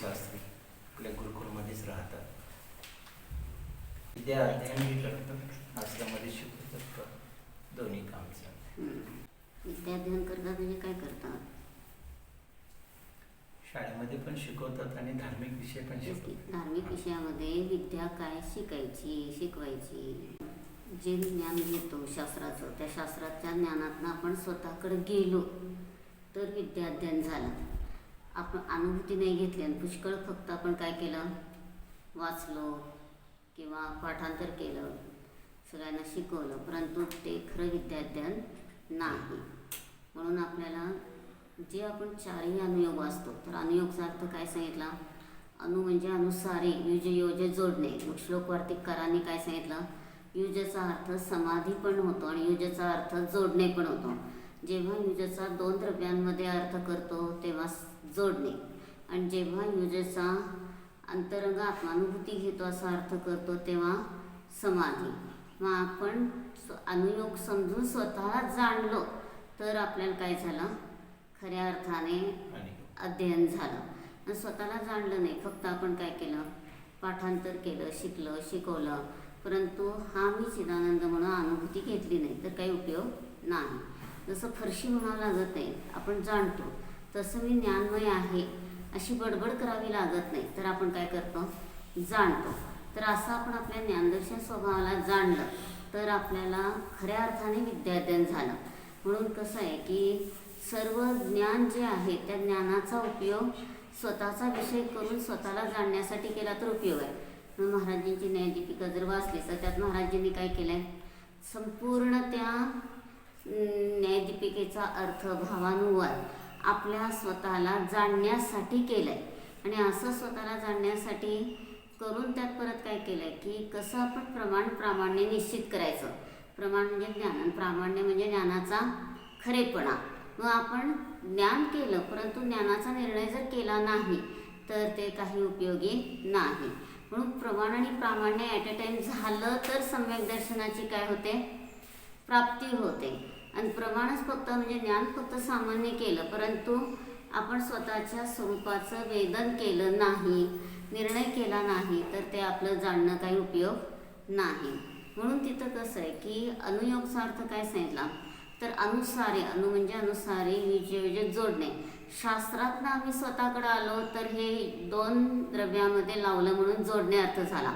शास्त्री आपल्या गुरुकुलमध्येच राहतात. विद्या अध्ययनही करतात आश्रमामध्ये शिकवतात दोन्ही काम चालतं हम्म. विद्याध्ययन करतात म्हणजे काय करतात? शाळेमध्ये पण शिकवतात आणि धार्मिक विषय पण शिकवतात. धार्मिक विषयामध्ये विद्या काय शिकायची शिकवायची? जे ज्ञान घेतो शास्त्राचं त्या शास्त्राच्या ज्ञानातनं आपण स्वतःकडे गेलो तर विद्याध्ययन झालं. आपण अनुभूती नाही घेतली आणि पुष्कळ फक्त आपण काय केलं? वाचलो किंवा पाठांतर केलं. सगळ्यांना शिकवलं. परंतु ते खरं विद्याध्ययन नाही. म्हणून आपल्याला जे आपण चारही अनुयोग वाचतो तर अनुयोगचा अर्थ काय सांगितला? अनु म्हणजे अनुसारी युज योज जोडणे. मग श्लोक वार्तिककारांनी काय सांगितलं? युजचा अर्थ समाधी पण होतो आणि युजचा अर्थ जोडणे पण होतो. जेव्हा युजचा दोन द्रव्यांमध्ये अर्थ करतो तेव्हा जोडणे. आणि जेव्हा युजचा अंतरंग आत्मानुभूती घेतो असा अर्थ करतो तेव्हा समाधी. मग आपण स्व- अनुयोग समजून स्वतःला जाणलो तर आपल्याला काय झालं? खऱ्या अर्थाने अध्ययन झालं. आणि स्वतःला जाणलं नाही. फक्त आपण काय केलं? पाठांतर केलं शिकलं शिकवलं. परंतु हा मी चिदानंद म्हणून अनुभूती घेतली नाही तर काही उपयोग नाही. जसं फरशी म्हणावं लागत नाही आपण जाणतो. तसं मी ज्ञानमय आहे. अशी बडबड करावी लागत नाही. तर आपण काय करतो? जाणतो. तर असं आपण आपल्या ज्ञानदर्शन स्वभावाला जाणलं तर आपल्याला खऱ्या अर्थाने विद्याध्ययन झालं. म्हणून कसं आहे की सर्व ज्ञान जे आहे त्या ज्ञानाचा उपयोग स्वतःचा विषय करून स्वतःला जाणण्यासाठी केला तर उपयोग आहे. म्हणून महाराजांची न्यायदीपिका जर वाचली तर त्यात महाराजांनी काय केलं आहे संपूर्ण त्या न्यायदीपिकेचा अर्थ भावानुवाद आपल्या स्वतःला जाणण्यासाठी केलं आहे आणि असं स्वतःला जाणण्यासाठी करून त्यात परत काय केलं आहे की कसं आपण प्रमाण प्रामाण्य निश्चित करायचं. प्रमाण म्हणजे ज्ञान आणि प्रामाण्य म्हणजे ज्ञानाचा खरेपणा. मग आपण ज्ञान केलं परंतु ज्ञानाचा निर्णय जर केला नाही तर ते काही उपयोगी नाही. म्हणून प्रमाण आणि प्रामाण्य ॲट अ टाईम झालं तर सम्यक दर्शनाची काय होते? प्राप्ती होते. आणि प्रमाणच फक्त म्हणजे ज्ञान फक्त सामान्य केलं परंतु आपण स्वतःच्या स्वरूपाचं वेदन केलं नाही निर्णय केला नाही तर ते आपलं जाणणं काही उपयोग नाही. म्हणून तिथं कसं आहे की अनुयोगचा अर्थ काय सांगितला? तर अनुसारे अनु म्हणजे अनुसारे विजय विजय म्हणजे जोडणे. शास्त्रातनं आम्ही स्वतःकडे आलो तर हे दोन द्रव्यामध्ये लावलं म्हणून जोडणे अर्थ झाला.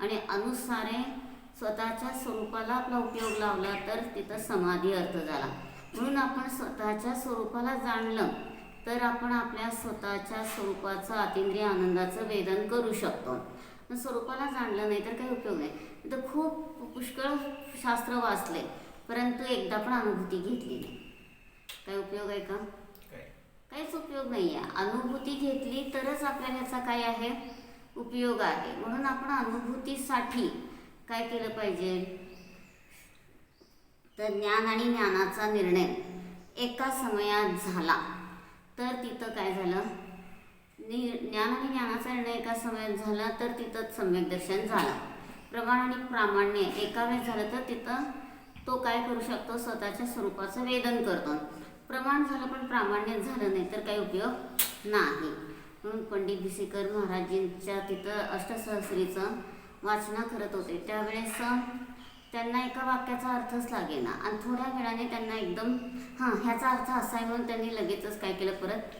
आणि अनुसारे स्वतःच्या स्वरूपाला आपला उपयोग लावला तर तिथं समाधी अर्थ झाला. म्हणून आपण स्वतःच्या स्वरूपाला जाणलं तर आपण आपल्या स्वतःच्या स्वरूपाचं अतिंद्रिय आनंदाचं वेदन करू शकतो. स्वरूपाला जाणलं नाही तर काही उपयोग नाही. तर खूप पुष्कळ शास्त्र वाचले परंतु एकदा पण अनुभूती घेतली नाही. काय उपयोग आहे का? काहीच उपयोग नाही आहे. अनुभूती घेतली तरच आपल्याला याचा काय आहे? उपयोग आहे. म्हणून आपण अनुभूतीसाठी काय केलं पाहिजे? तर ज्ञान आणि ज्ञानाचा निर्णय एका समयात झाला. तर तिथं काय झालं? नि ज्ञान आणि ज्ञानाचा निर्णय एका समयात झाला तर तिथं सम्यक दर्शन झालं. प्रमाण आणि प्रामाण्य एका वेळेस झालं तर तिथं तो काय करू शकतो? स्वतःच्या स्वरूपाचं वेदन करतो. प्रमाण झालं पण प्रामाण्य झालं नाही तर काही उपयोग नाही. म्हणून पंडित भिसेकर महाराजांच्या तिथं अष्टसहस्रीचं वाचना करत होते. त्यावेळेस त्यांना एका वाक्याचा अर्थच लागेना. आणि थोड्या वेळाने त्यांना एकदम हां ह्याचा अर्थ असा आहे म्हणून त्यांनी लगेचच काय केलं? परत.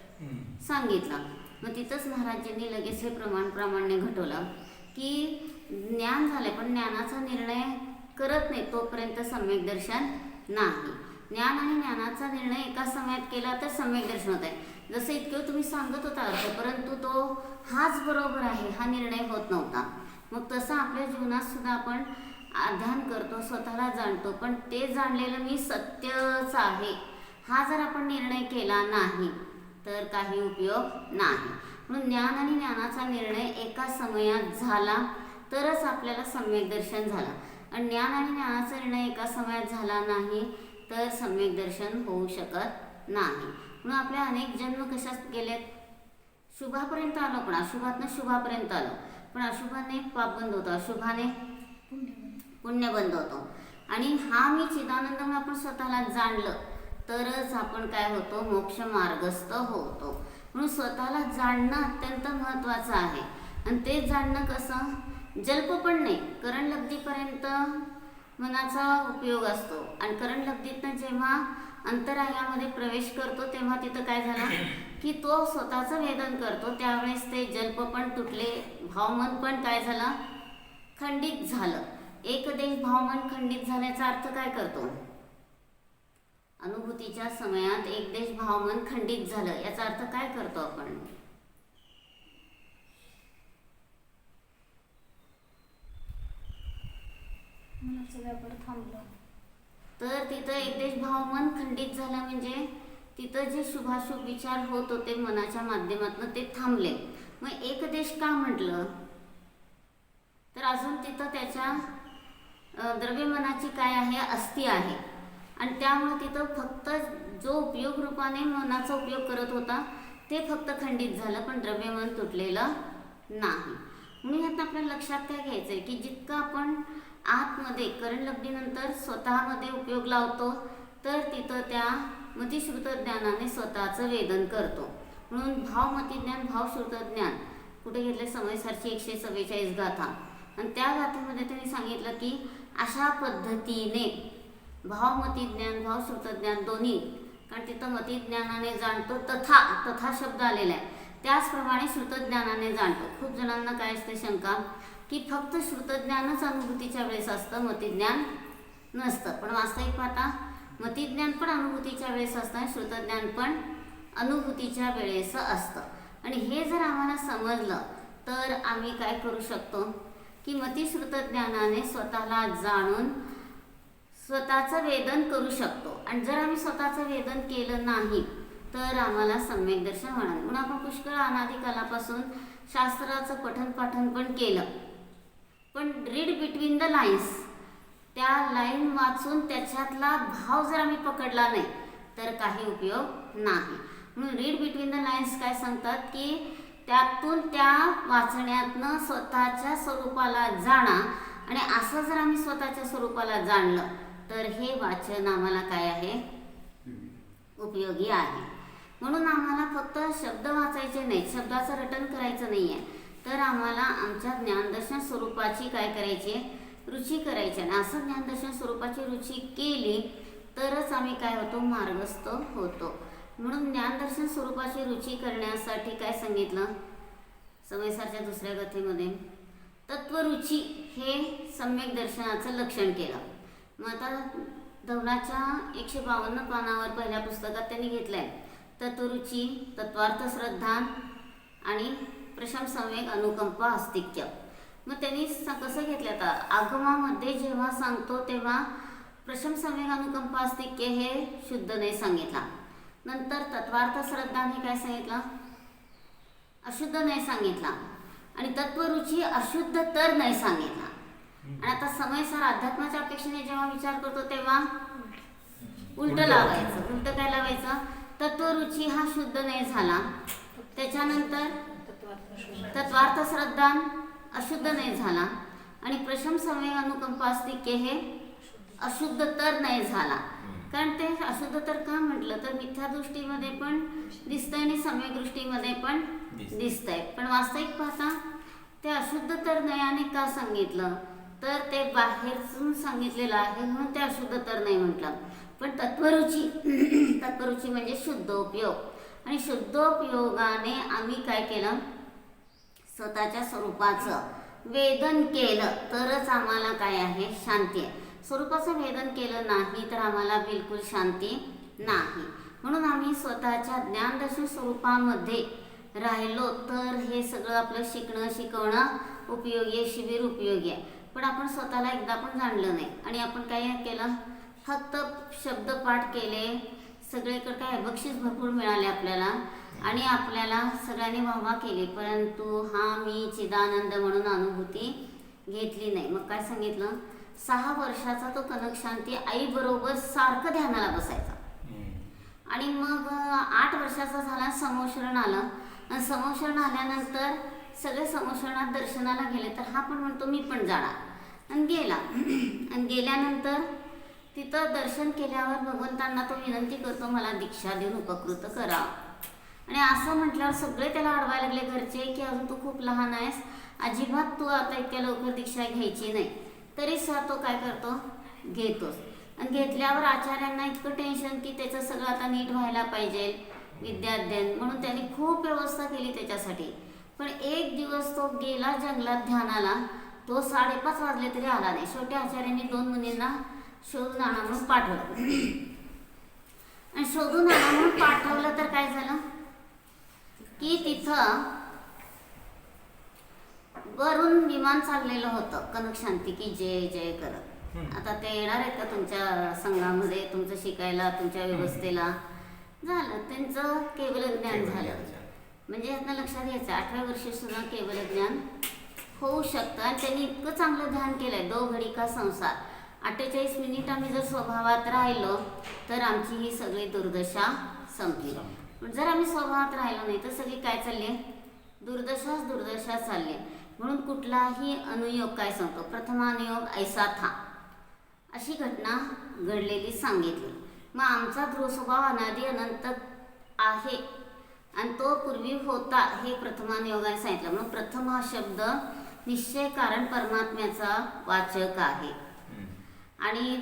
सांगितलं. मग तिथंच महाराजांनी लगेच हे प्रमाण प्रामाण्य घटवलं की ज्ञान झालंय पण ज्ञानाचा निर्णय करत नाही तोपर्यंत सम्यक दर्शन नाही. ज्ञान आणि ज्ञानाचा निर्णय एका समयात केला तर सम्यक दर्शन होत आहे जसं इतकं तुम्ही सांगत होता अर्थ परंतु तो हाच बरोबर आहे हा निर्णय होत नव्हता. मग तसं आपल्या जीवनात सुद्धा आपण ध्यान करतो स्वतःला जाणतो. पण ते जाणलेलं मी सत्यच आहे. हा जर आपण निर्णय केला नाही तर काही उपयोग नाही. म्हणून ज्ञान आणि ज्ञानाचा निर्णय एका समयात झाला तरच आपल्याला सम्यक दर्शन झालं. आणि ज्ञान आणि ज्ञानाचा निर्णय एका समयात झाला नाही तर सम्यक दर्शन होऊ शकत नाही. म्हणून आपले अनेक जन्म कशात गेलेत? शुभापर्यंत आलो पण अशुभातनं शुभापर्यंत आलो. पण अशुभाने पाप बंद होतो अशुभाने पुण्य बंद होतो. आणि हा मी चिदानंद आपण स्वतःला जाणलं तरच आपण काय होतो? मोक्ष मार्गस्थ होतो. म्हणून स्वतःला जाणणं अत्यंत महत्त्वाचं आहे. आणि ते जाणणं कसं? जल्प पण नाही. करणलब्धीपर्यंत मनाचा उपयोग असतो. आणि करणलब्धीतनं जेव्हा अंतरायामध्ये प्रवेश करतो तेव्हा तिथं काय झालं? की तो स्वतःचं वेदन करतो. त्यावेळेस ते जल्प पण तुटले भावमन पण काय झालं? खंडित झालं. एक देश भावमन खंडित झाल्याचा अर्थ काय करतो? अनुभूतीच्या समयात एक देश भावमन खंडित झालं याचा अर्थ काय करतो आपण? थांबला. तर तिथं एक देश भावमन खंडित झालं म्हणजे तिथं जे शुभाशुभ विचार होत होते मनाच्या माध्यमातून ते थांबले. मग एक देश का म्हटलं? तर अजून तिथं त्याच्या द्रव्यमनाची काय आहे? अस्थि आहे. आणि त्यामुळे तिथं फक्त जो उपयोग रूपाने मनाचा उपयोग करत होता ते फक्त खंडित झालं पण द्रव्यमन तुटलेलं नाही. म्हणून आता आपल्या लक्षात काय घ्यायचं आहे की जितकं आपण आतमध्ये करणलब्धीनंतर स्वतःमध्ये उपयोग लावतो तर तिथं त्या मतिश्रुत ज्ञानाने स्वतःचं वेदन करतो. म्हणून भावमती ज्ञान भावश्रुत ज्ञान कुठे घेतले? समयसारची एकशे चव्वेचाळीस गाथा. आणि त्या गाथेमध्ये त्यांनी सांगितलं की अशा पद्धतीने भावमती ज्ञान भावश्रुत ज्ञान दोन्ही कारण तिथं मती ज्ञानाने जाणतो तथा तथा शब्द आलेला आहे. त्याचप्रमाणे श्रुतज्ञानाने जाणतो. खूप जणांना काय असते शंका? की फक्त श्रुतज्ञानच अनुभूतीच्या वेळेस असतं मतिज्ञान नसतं. पण वास्तविक पाहता मतिज्ञान पण अनुभूतीच्या वेळेस असतं आणि श्रुतज्ञान पण अनुभूतीच्या वेळेस असतं. आणि हे जर आम्हाला समजलं तर आम्ही काय करू शकतो? की मतिश्रुतज्ञानाने स्वतःला जाणून स्वतःचं वेदन करू शकतो. आणि जर आम्ही स्वतःचं वेदन केलं नाही तर आम्हाला सम्यक दर्शन होणार म्हणून आपण पुष्कळ अनादिकालापासून शास्त्राचं पठन पाठन पण केलं. पण रीड बिटवीन द लाईन्स त्या लाईन वाचून त्याच्यातला भाव जर आम्ही पकडला नाही तर काही उपयोग नाही. म्हणून रीड बिटवीन द लाईन्स काय सांगतात की त्यातून त्या वाचण्यातनं स्वतःच्या स्वरूपाला जाणा आणि असं जर आम्ही स्वतःच्या स्वरूपाला जाणलं तर हे वाचन आम्हाला काय आहे? उपयोगी आहे. म्हणून आम्हाला फक्त शब्द वाचायचे नाहीत. शब्दाचं रटन करायचं नाही आहे तर आम्हाला आमच्या ज्ञानदर्शन स्वरूपाची काय करायची आहे? रुची करायची आहे. आणि असं ज्ञानदर्शन स्वरूपाची रुची केली तरच आम्ही काय होतो? मार्गस्थ होतो. म्हणून ज्ञानदर्शन स्वरूपाची रुची करण्यासाठी काय सांगितलं? समयसारच्या दुसऱ्या कथेमध्ये तत्वरुची हे सम्यक दर्शनाचं लक्षण केलं. मग आता धवनाच्या एकशे बावन्न पानावर पहिल्या पुस्तकात त्यांनी घेतलं आहे तत्वरुची तत्वार्थ श्रद्धा आणि प्रशम सम्यक अनुकंपा अस्तिक्य मग त्यांनी कसं घेतलं आता? आगमामध्ये जेव्हा सांगतो तेव्हा प्रशम सम्यक अनुकंपा अस्तिक्य हे शुद्ध नाही सांगितला. नंतर तत्वार्थ श्रद्धा हे काय सांगितलं? अशुद्ध नाही सांगितला. आणि तत्वरुची अशुद्ध तर नाही सांगितला. आणि आता समयसर अध्यात्माच्या अपेक्षेने जेव्हा विचार करतो तेव्हा उलट लावायचं. उलट काय लावायचं? तत्वरुची हा शुद्ध नाही झाला. त्याच्यानंतर तत्वार्थ शुद्ध. तत्वार्थ श्रद्धा अशुद्ध नाही झाला आणि प्रशम समय अनुकंपा अस्तिक्य हे अशुद्ध तर नाही झाला. कारण ते अशुद्ध तर का म्हटलं? तर मिथ्या दृष्टीमध्ये पण दिसतंय आणि सम्यक दृष्टीमध्ये पण दिसतंय. पण वास्तविक पाहता ते अशुद्ध तर नयाने का सांगितलं? तर ते बाहेरच सांगितलेलं आहे म्हणून ते अशुद्ध तर नाही म्हटलं. पण तत्वरुची तत्वरुची म्हणजे शुद्ध उपयोग आणि शुद्धोपयोगाने आम्ही काय केलं? स्वतःच्या स्वरूपाचं वेदन केलं तरच आम्हाला काय आहे? शांती आहे. स्वरूपाचं वेदन केलं नाही तर आम्हाला बिलकुल शांती नाही. म्हणून आम्ही स्वतःच्या ज्ञानदर्शन स्वरूपामध्ये राहिलो तर हे सगळं आपलं शिकणं शिकवणं उपयोगी आहे शिबिर उपयोगी आहे. पण आपण स्वतःला एकदा पण जाणलं नाही. आणि आपण काय केलं? फक्त शब्दपाठ केले. सगळीकडे काय बक्षीस भरपूर मिळाले आपल्याला. आणि आपल्याला सगळ्यांनी वाहवा केली परंतु हा मी चिदानंद म्हणून अनुभूती घेतली नाही. मग काय सांगितलं? सहा वर्षाचा तो कनक शांती आईबरोबर सारखं ध्यानाला बसायचा. आणि मग आठ वर्षाचा झाला समोशरण आलं. आणि समोशरण आल्यानंतर सगळे समोशरणात दर्शनाला गेले तर हा पण म्हणतो मी पण जाणार. आणि गेला. आणि गेल्यानंतर तिथं दर्शन केल्यावर भगवंतांना तो विनंती करतो मला दीक्षा देऊन उपकृत करा. आणि असं म्हटल्यावर सगळे त्याला अडवायला लागले घरचे की अजून तू खूप लहान आहेस. अजिबात तू आता इतक्या लवकर दीक्षा घ्यायची नाही. तरी सुद्धा तो काय करतो? घेतोस आणि घेतल्यावर आचार्यांना इतकं टेन्शन की त्याचं सगळं आता नीट व्हायला पाहिजे विद्याध्ययन म्हणून त्यांनी खूप व्यवस्था केली त्याच्यासाठी. पण एक दिवस तो गेला जंगलात ध्यानाला. तो साडेपाच वाजले तरी आला नाही. शेवटी आचार्यांनी दोन मुलींना शोधून आणा म्हणून पाठवलं. आणि शोधून आणा म्हणून पाठवलं तर काय झालं? की तिथं वरून विमान चाललेलं होतं कनक शांती की जय जय करत. आता ते येणार आहेत का तुमच्या संघामध्ये तुमचं शिकायला तुमच्या व्यवस्थेला? झालं त्यांचं केवळ ज्ञान झालं. म्हणजे यातनं लक्षात घ्यायचं आठव्या वर्षी सुद्धा केवळ ज्ञान होऊ शकतं. आणि त्यांनी इतकं चांगलं ध्यान केलंय दो घडी का संसार. अठ्ठेचाळीस मिनिट आम्ही जर स्वभावात राहिलो तर आमची ही सगळी दुर्दशा संपली. पण जर आम्ही स्वभावात राहिलो नाही तर सगळी काय चालली? दुर्दशाच दुर्दशा चालली. म्हणून कुठलाही अनुयोग काय सांगतो? प्रथमानुयोग ऐसा था. अशी घटना घडलेली सांगितली. मग आमचा ध्रुव स्वभाव अनादी अनंत आहे. आणि तो पूर्वी होता हे प्रथमानुयोगाने सांगितलं. म्हणून प्रथम हा शब्द निश्चय कारण परमात्म्याचा वाचक आहे. आणि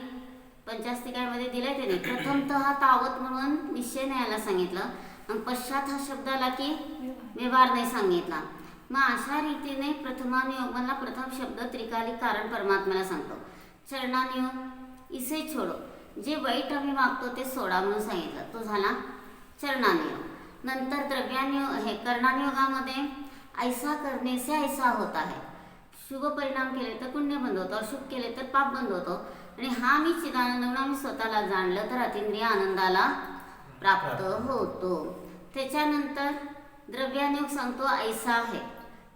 पंचास्तिकामध्ये दिलाय त्याने. प्रथमतः तावत म्हणून निश्चय न्यायला सांगितलं. आणि पश्चात हा शब्द आला की व्यवहार नाही सांगितला. मग अशा रीतीने प्रथमानियोगमधला प्रथम शब्द त्रिकालिक कारण परमात्म्याला सांगतो. चरणानियोग इसे छोडो. जे वाईट आम्ही मागतो ते सोडा म्हणून सांगितलं. तो झाला चरणानियोग. नंतर द्रव्यानियोग हे कर्णानियोगामध्ये ऐसा करणे से ऐसा होत आहे. शुभ परिणाम केले तर पुण्य बंद होतं. अशुभ केले तर पाप बंद होतो. आणि हा मी चिदानंद म्हणून आम्ही स्वतःला जाणलं तर अतिंद्रिय आनंदाला प्राप्त होतो. त्याच्यानंतर द्रव्यानुयोग सांगतो ऐसा आहे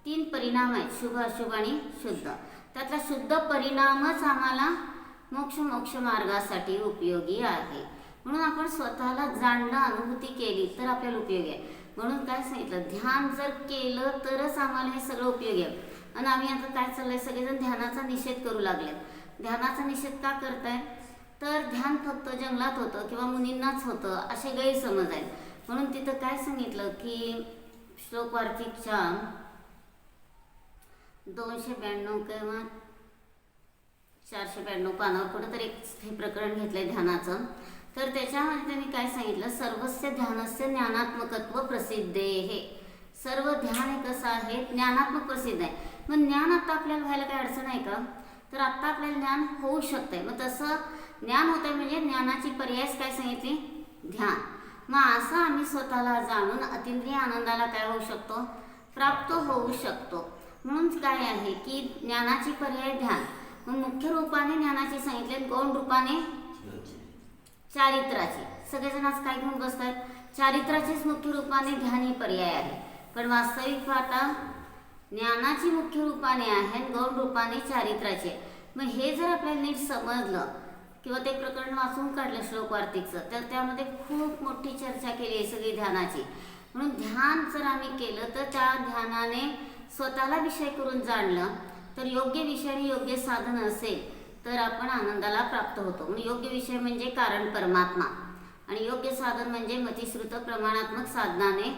तीन परिणाम आहेत शुभ अशुभ आणि शुद्ध. त्यातला शुद्ध परिणामच आम्हाला मोक्ष मोक्ष मार्गासाठी उपयोगी आहे. म्हणून आपण स्वतःला जाणणं अनुभूती केली तर आपल्याला उपयोगी आहे. म्हणून काय सांगितलं ध्यान जर केलं तरच आम्हाला हे सगळं उपयोगी आहे. आणि आम्ही आता काय चाललंय सगळेजण ध्यानाचा निषेध करू लागले ध्यानाचा निषेध का करताय? तर ध्यान फक्त जंगलात होतं किंवा मुनींनाच होतं असे गैरसमज आहेत. म्हणून तिथं काय सांगितलं की श्लोक वार्तिकच्या दोनशे ब्याण्णव किंवा चारशे ब्याण्णव पानावर कुठंतरी एक हे प्रकरण घेतलंय ध्यानाचं. तर त्याच्यामध्ये त्यांनी काय सांगितलं? सर्वस्य ध्यानस्य ज्ञानात्मकत्व प्रसिद्धे हे. सर्व ध्यान हे कसं आहे? ज्ञानात्मक प्रसिद्ध आहे. मग ज्ञान आता आपल्याला व्हायला काही अडचण आहे का? तर आत्ता आपल्याला ज्ञान होऊ शकतंय. मग तसं ज्ञान होतंय म्हणजे ज्ञानाची पर्यायच काय सांगितली? ध्यान. मग असं आम्ही स्वतःला जाणून अतिंद्रिय आनंदाला काय होऊ शकतो? प्राप्त होऊ शकतो. म्हणून काय आहे की ज्ञानाची पर्याय ध्यान. मग मुख्य रूपाने ज्ञानाची सांगितले गौण रूपाने चारित्राची. सगळेजण आज काय घेऊन बसतात चारित्राचेच मुख्य रूपाने ध्यान ही पर्याय आहे. पण वास्तविक पाहता ज्ञानाची मुख्य रूपाने आहे आणि गौण रूपाने चारित्राची. आहे मग हे जर आपल्याला नीट समजलं किंवा ते प्रकरण वाचून काढलं श्लोक वार्तिकचं तर त्यामध्ये खूप मोठी चर्चा केली आहे सगळी ध्यानाची. म्हणून ध्यान जर आम्ही केलं तर त्या ध्यानाने स्वतःला विषय करून जाणलं तर योग्य विषय आणि योग्य साधन असेल तर आपण आनंदाला प्राप्त होतो. म्हणून योग्य विषय म्हणजे कारण परमात्मा आणि योग्य साधन म्हणजे मतिश्रुत प्रमाणात्मक साधनाने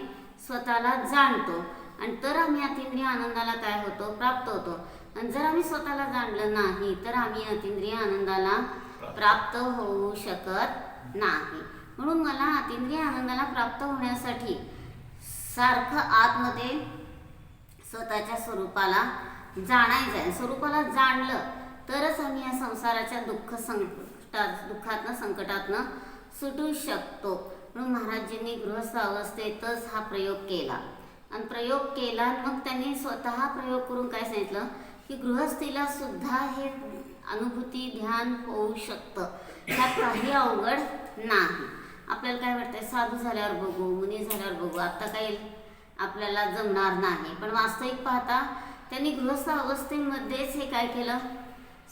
स्वतःला जाणतो. आणि तर आम्ही अतिंद्रिय आनंदाला काय होतो? प्राप्त होतो. आणि जर आम्ही स्वतःला जाणलं नाही तर आम्ही अतिंद्रिय आनंदाला प्राप्त होऊ शकत नाही. म्हणून मला अतिंद्रिय आनंदाला प्राप्त होण्यासाठी सारखं आतमध्ये स्वतःच्या स्वरूपाला जाणायचं आहे. स्वरूपाला जाणलं तरच आम्ही या संसाराच्या दुःख संकटात दुःखातनं संकटातनं सुटू शकतो. म्हणून महाराजींनी गृहस्थ अवस्थेतच हा प्रयोग केला. आणि प्रयोग केला आणि मग त्यांनी स्वतः प्रयोग करून काय सांगितलं? की गृहस्थीला सुद्धा हे अनुभूती ध्यान होऊ शकतं. त्यात काही अवघड नाही. आपल्याला काय वाटतंय? साधू झाल्यावर बघू मुनी झाल्यावर बघू. आता काही आपल्याला जमणार नाही. पण वास्तविक पाहता त्यांनी गृहस्थ अवस्थेमध्येच हे काय केलं?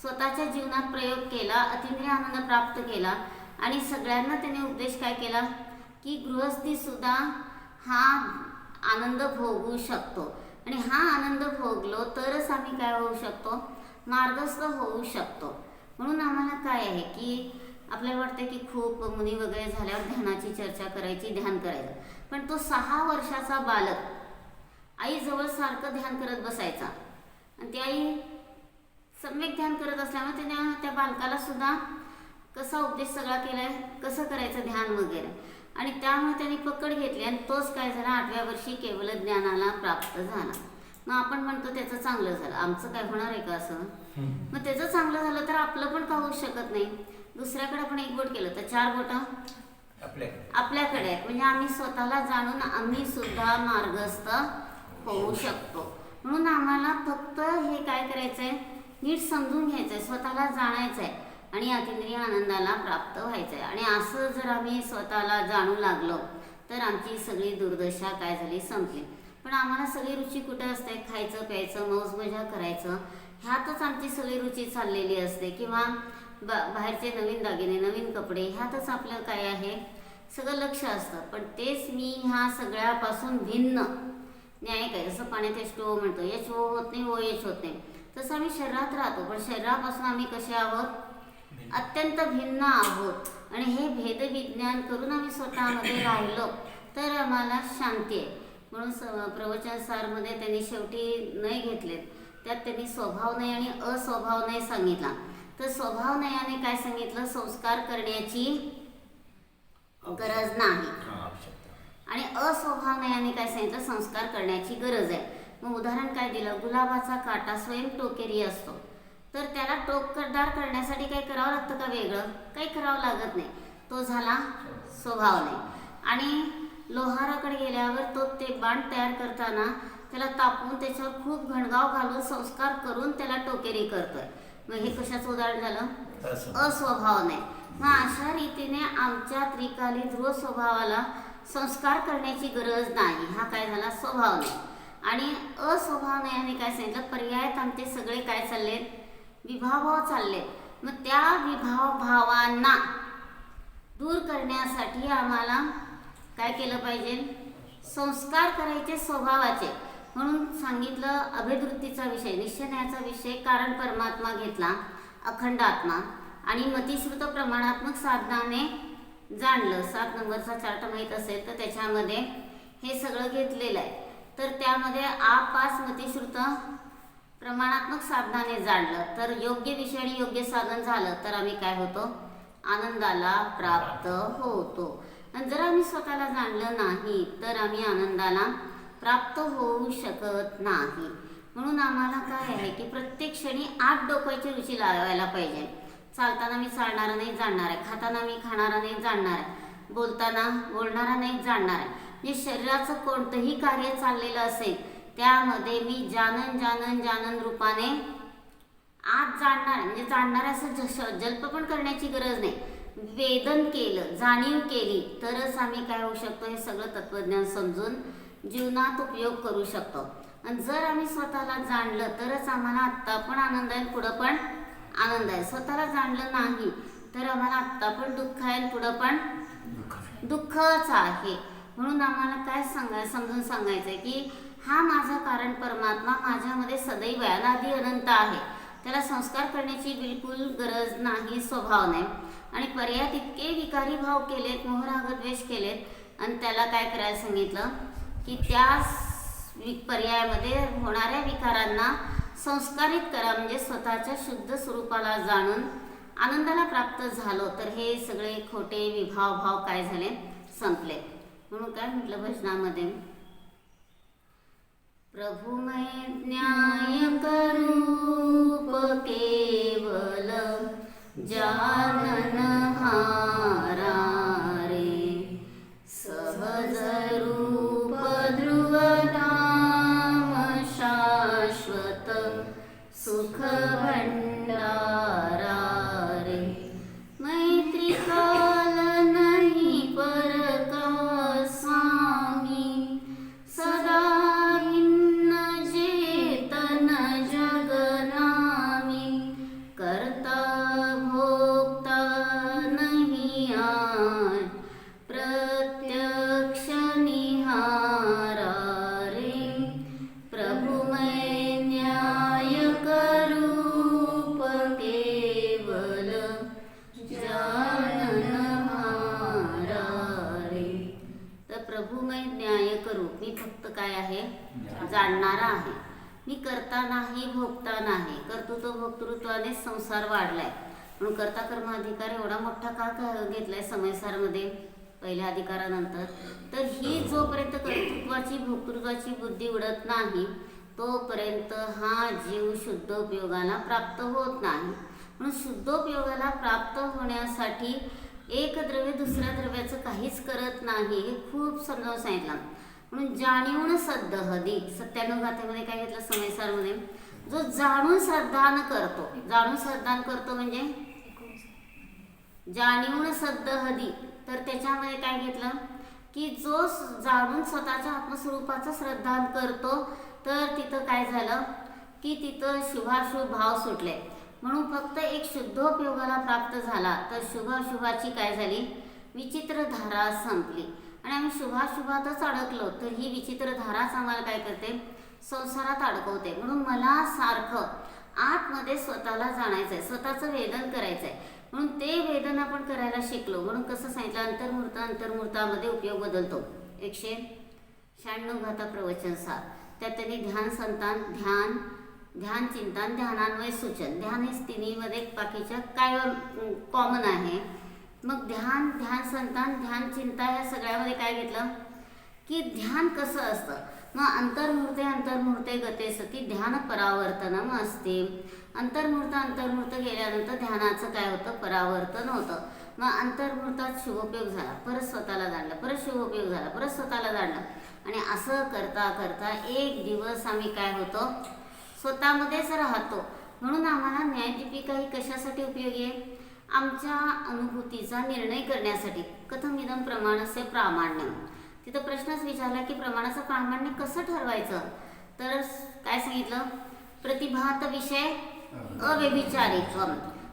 स्वतःच्या जीवनात प्रयोग केला अतिंद्रिय आनंद प्राप्त केला आणि सगळ्यांना त्यांनी उपदेश काय केला? की गृहस्थी सुद्धा हा आनंद भोगू शकतो. आणि हा आनंद भोगलो तरच आम्ही काय होऊ शकतो? मार्गस्थ होऊ शकतो. म्हणून आम्हाला काय आहे की आपल्याला वाटतं की खूप मुनी वगैरे झाल्यावर ध्यानाची चर्चा करायची ध्यान करायचं. पण तो सहा वर्षाचा बालक आईजवळ सारखं ध्यान करत बसायचा. आणि ती आई सम्यक ध्यान करत असल्यामुळे त्याने त्या बालकाला सुद्धा कसा उपदेश सगळा केलाय कसं करायचं ध्यान वगैरे. आणि त्यामुळे त्यांनी पकड घेतली आणि तोच काय झाला आठव्या वर्षी केवळ ज्ञानाला प्राप्त झाला. मग आपण म्हणतो त्याचं चांगलं झालं. आमचं काय होणार आहे का असं? मग त्याचं चांगलं झालं तर आपलं पण का होऊ शकत नाही? दुसऱ्याकडे आपण एक बोट केलं तर चार बोटं? आपल्याकडे आहेत. म्हणजे आम्ही स्वतःला जाणून आम्ही सुद्धा मार्गस्थ होऊ शकतो. म्हणून आम्हाला फक्त हे काय करायचंय? नीट समजून घ्यायचंय. स्वतःला जाणायचंय. आणि अतिंद्रिय आनंदाला प्राप्त व्हायचं आहे आणि असं जर आम्ही स्वतःला जाणू लागलो तर आमची सगळी दुर्दशा काय झाली संपली. पण आम्हाला सगळी रुची कुठे असते? खायचं प्यायचं मौज मजा करायचं ह्यातच आमची सगळी रुची चाललेली असते. किंवा बा बाहेरचे नवीन दागिने नवीन कपडे ह्यातच आपलं काय आहे? सगळं लक्ष असतं. पण तेच मी ह्या सगळ्यापासून भिन्न न्याय काय? जसं पाण्यात एच टू म्हणतो एच ओ हो होत नाही हो ओ एच होत नाही. तसं आम्ही शरीरात राहतो. पण शरीरापासून आम्ही कसे आहोत? अत्यंत भिन्न आहोत. आणि हे भेदविज्ञान करून आम्ही स्वतःमध्ये राहिलो तर आम्हाला शांती आहे. म्हणून स प्रवचन सारमध्ये त्यांनी शेवटी नाही घेतलेत. त्यात त्यांनी स्वभाव नाही आणि अस्वभाव नाही सांगितला. तर स्वभाव नयाने काय सांगितलं? संस्कार करण्याची गरज नाही. आणि अस्वभाव नयाने काय सांगितलं? संस्कार करण्याची गरज आहे. मग उदाहरण काय दिलं? गुलाबाचा काटा स्वयं टोकेरी असतो. तर त्याला टोकदार करण्यासाठी काय करावं लागतं का वेगळं? काही करावं लागत नाही. तो झाला स्वभाव नाही. आणि लोहाराकडे गेल्यावर तो ते बाण तयार करताना त्याला तापवून त्याच्यावर खूप घणगाव घालून संस्कार करून त्याला टोकेरी करतोय. मग हे कशाचं उदाहरण झालं? असं. अस्वभाव नाही. मग अशा रीतीने आमच्या त्रिकाली ध्रुव स्वभावाला संस्कार करण्याची गरज नाही. हा काय झाला? स्वभाव नाही. आणि अस्वभाव नाही आणि काय सांगितलं? पर्यायात आमचे सगळे काय चाललेत? विभावभाव चालले. मग त्या विभाव भावांना दूर करण्यासाठी आम्हाला काय केलं पाहिजे? संस्कार करायचे स्वभावाचे. म्हणून सांगितलं अभेदवृत्तीचा विषय निश्चयाचा विषय कारण परमात्मा घेतला अखंड आत्मा. आणि मतिश्रुत प्रमाणात्मक साधनाने जाणलं. सात नंबरचा चार्ट माहीत असेल तर त्याच्यामध्ये हे सगळं घेतलेलं आहे. तर त्यामध्ये आपास मतिश्रुत प्रमाणात्मक साधनाने जाणलं तर योग्य विषयाने योग्य साधन झालं तर आम्ही काय होतो? आनंदाला प्राप्त होतो. आणि जर आम्ही स्वतःला जाणलं नाही तर आम्ही आनंदाला प्राप्त होऊ शकत नाही. म्हणून आम्हाला काय आहे की प्रत्येक क्षणी आठ डोक्याची रुची लावायला पाहिजे. चालताना मी चालणारा नाही जाणणार आहे. खाताना मी खाणारा नाही जाणणार आहे. बोलताना बोलणारा नाही जाणणार आहे. म्हणजे शरीराचं कोणतंही कार्य चाललेलं असेल त्यामध्ये मी जानन जानन जानन रूपाने आज जाणणार म्हणजे जाणणार असं जल्प पण करण्याची गरज नाही. वेदन केलं जाणीव केली तरच आम्ही काय होऊ शकतो हे सगळं तत्वज्ञान समजून जीवनात उपयोग करू शकतो. आणि जर आम्ही स्वतःला जाणलं तरच आम्हाला आत्ता पण आनंद आहे पुढं पण आनंद आहे. स्वतःला जाणलं नाही तर आम्हाला आत्ता पण दुःख आहे पुढं पण दुःखच आहे. म्हणून आम्हाला काय सांगाय समजून सांगायचं आहे की हा माझा कारण परमात्मा माझ्यामध्ये सदैव अनादी अनंत आहे. त्याला संस्कार करण्याची बिलकुल गरज नाही स्वभाव नाही. आणि पर्यायात इतके विकारी भाव केलेत मोहरागद्वेष केलेत. आणि त्याला काय करायला सांगितलं? की त्या पर्यायामध्ये होणाऱ्या विकारांना संस्कारित करा. म्हणजे स्वतःच्या शुद्ध स्वरूपाला जाणून आनंदाला प्राप्त झालो तर हे सगळे खोटे विभाव भाव काय झाले? संपले. म्हणून काय म्हटलं भजनामध्ये? प्रभु प्रभुमय न्याय करूप केवल जानन हारा भोक्तृत्वाने वाढलाय. म्हणून कर्ता कर्म अधिकार एवढा मोठा का घेतलाय समयसारमध्ये? पहिल्या अधिकारानंतर. तर ही जोपर्यंत कर्तृत्वाची भोक्तृत्वाची बुद्धी उडत नाही तोपर्यंत हा जीव शुद्ध उपयोगाला प्राप्त होत नाही. म्हणून शुद्धोपयोगाला प्राप्त होण्यासाठी एक द्रव्य दुसऱ्या द्रव्याचं काहीच करत नाही हे खूप समजावून सांगितलं. म्हणून जाणीवून सद्धहदी सत्त्याण्णव गाथेमध्ये काय घेतलं? समयसारमध्ये. जो जाणून श्रद्धान करतो. जाणून श्रद्धान करतो म्हणजे? जाणीवून सद्द हदी. तर त्याच्यामध्ये काय घेतलं? की जो जाणून स्वतःच्या आत्मस्वरूपाचं श्रद्धान करतो तर तिथं काय झालं? की तिथं शुभाशुभ भाव सुटले. म्हणून फक्त एक शुद्धोपयोगाला प्राप्त झाला तर शुभाशुभाची काय झाली? विचित्र धारा संपली. आणि आम्ही शुभाशुभातच अडकलो तर ही विचित्र धाराच आम्हाला काय करते? संसारात अडकवते. म्हणून मला सारखं आतमध्ये स्वतःला जाणायचं आहे स्वतःचं वेदन करायचं आहे म्हणून ते वेदन आपण करायला शिकलो. म्हणून कसं सांगितलं? अंतर्मूर्त अंतर्मूर्तामध्ये उपयोग बदलतो. एकशे शहाण्णव घाता प्रवचन सार त्यात त्यांनी ध्यान संतान ध्यान ध्यान चिंतन ध्यानान्वय सूचन. ध्यान हे तिन्हीमध्ये बाकीच्या काय कॉमन आहे? मग ध्यान ध्यान संतान ध्यान चिंता या सगळ्यामध्ये काय घेतलं? की ध्यान कसं असतं? मग अंतर्मूर्ते अंतर्मूर्ते गते सती ध्यान परावर्तनम असते. अंतर्मूर्त अंतर्मूर्त गेल्यानंतर ध्यानाचं काय होतं? परावर्तन होतं. मग अंतर्मूर्तात शुभोपयोग झाला. परत स्वतःला जाणलं. परत शुभोपयोग झाला. परत स्वतःला जाणलं. आणि असं करता करता एक दिवस आम्ही काय होतो? स्वतःमध्येच राहतो. म्हणून आम्हाला न्यायदीपिका ही कशासाठी उपयोगी आहे? आमच्या अनुभूतीचा निर्णय करण्यासाठी. कथम इदम प्रमाणस्य प्रामाण्य तिथं प्रश्नच विचारला की प्रमाणाचं प्रामाण्य कसं ठरवायचं? तर काय सांगितलं? प्रतिभात विषय अव्यभिचारित्व.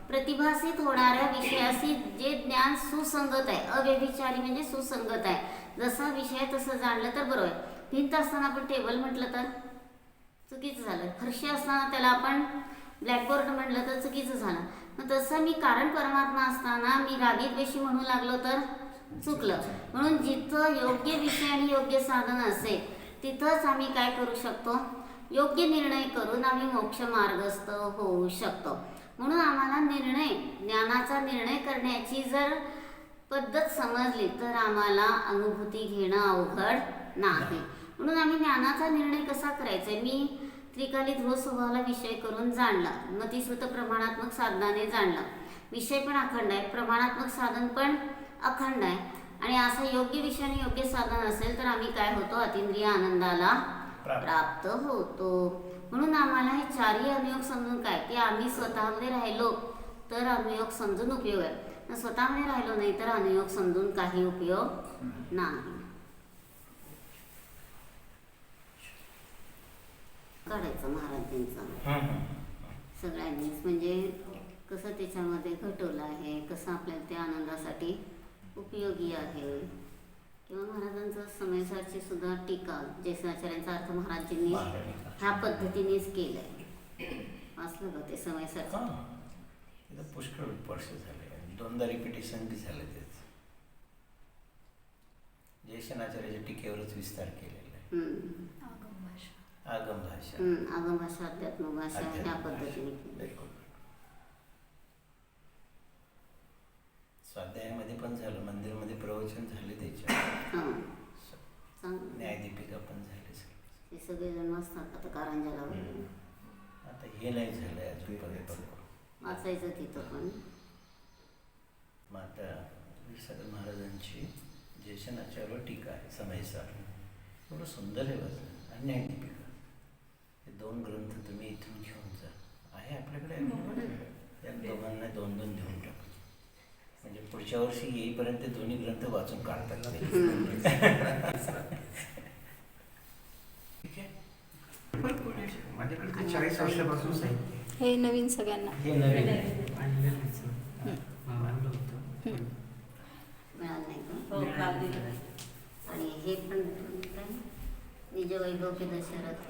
प्रतिभासित होणाऱ्या विषयाशी जे ज्ञान सुसंगत आहे अव्यभिचारी म्हणजे सुसंगत आहे. जसा विषय तसं जाणलं तर बरोबर आहे. भिंत असताना आपण टेबल म्हटलं तर चुकीचं झालं. फरशी असताना त्याला आपण ब्लॅकबोर्ड म्हटलं तर चुकीचं झालं. मग तसं मी कारण परमात्मा असताना मी रागीत बेशी म्हणू लागलो तर? चुकलं. म्हणून जिथं योग्य विषय आणि योग्य साधन असेल तिथंच आम्ही काय करू शकतो? योग्य निर्णय करून आम्ही मोक्ष मार्गस्थ होऊ शकतो. म्हणून आम्हाला निर्णय ज्ञानाचा निर्णय करण्याची जर पद्धत समजली तर आम्हाला अनुभूती घेणं अवघड नाही. म्हणून आम्ही ज्ञानाचा निर्णय कसा करायचा? मी त्रिकाली ध्रुव स्वभावाला विषय करून जाणला. मग मतिश्रुत प्रमाणात्मक साधनाने जाणला. विषय पण अखंड आहे. प्रमाणात्मक साधन पण अखंड आहे. आणि असं योग्य विषय आणि योग्य साधन असेल तर आम्ही काय होतो? अतिंद्रिय आनंदाला प्राप्त. होतो. म्हणून आम्हाला हे चारही अनुयोग समजून काय? की आम्ही स्वतःमध्ये राहिलो तर अनुयोग समजून उपयोग आहे. स्वतःमध्ये राहिलो नाही तर अनुयोग समजून काही उपयोग नाही. काढायचं महाराजांचा. सगळ्यांनीच. म्हणजे कसं त्याच्यामध्ये घटवलं आहे कसं आपल्याला त्या आनंदासाठी उपयोगी आहे. किंवा महाराजांचं समयसारची सुद्धा टीका जयसाचार्यांचा अर्थ महाराजांनी. ह्या पद्धतीनेच केलंय. वाचलं का ते समयसारचं. तिथं पुष्कळ वर्ष झाले. दोनदा रिपिटेशन बी झालं त्याच जयशनाचार्याच्या टीकेवरच विस्तार केलेला आहे. आगम भाषा आगम भाषा हम्म. आगम भाषा अध्यात्म भाषा ह्या पद्धतीने भाषा. केली बिलकुल. स्वाध्यायामध्ये पण झालं मंदिरमध्ये प्रवचन झाले त्याच्या हां. चांगलं. न्यायदीपिका पण झाली सगळी. हे सगळेजण वाचतात आता कारंजाला वगैरे. आता हे नाही झालंय अजूनपर्यंत. वाचायचं तिथं पण. मग आता विशाल महाराजांची जयशनाच्यावर टीका आहे समयसार एवढं सुंदर आहे वाचन. आणि न्यायदीपिका. हे दोन ग्रंथ तुम्ही इथून घेऊन जा. आहे आपल्याकडे? त्या दोघांना दोन दोन देऊन टाकू. म्हणजे पुढच्या वर्षी येईपर्यंत दोन्ही ग्रंथ वाचून काढतात ते. ठीक आहे माझ्याकडे ते चाळीस वर्षापासून साहित्य आहे. हे नवीन सगळ्यांना हे नवीन आहे. आणलेलं आहे सर. मागवलं होतं. मिळालं नाही का हो काल दिलं आणि हे पण काय निज वैभव के दशरथ.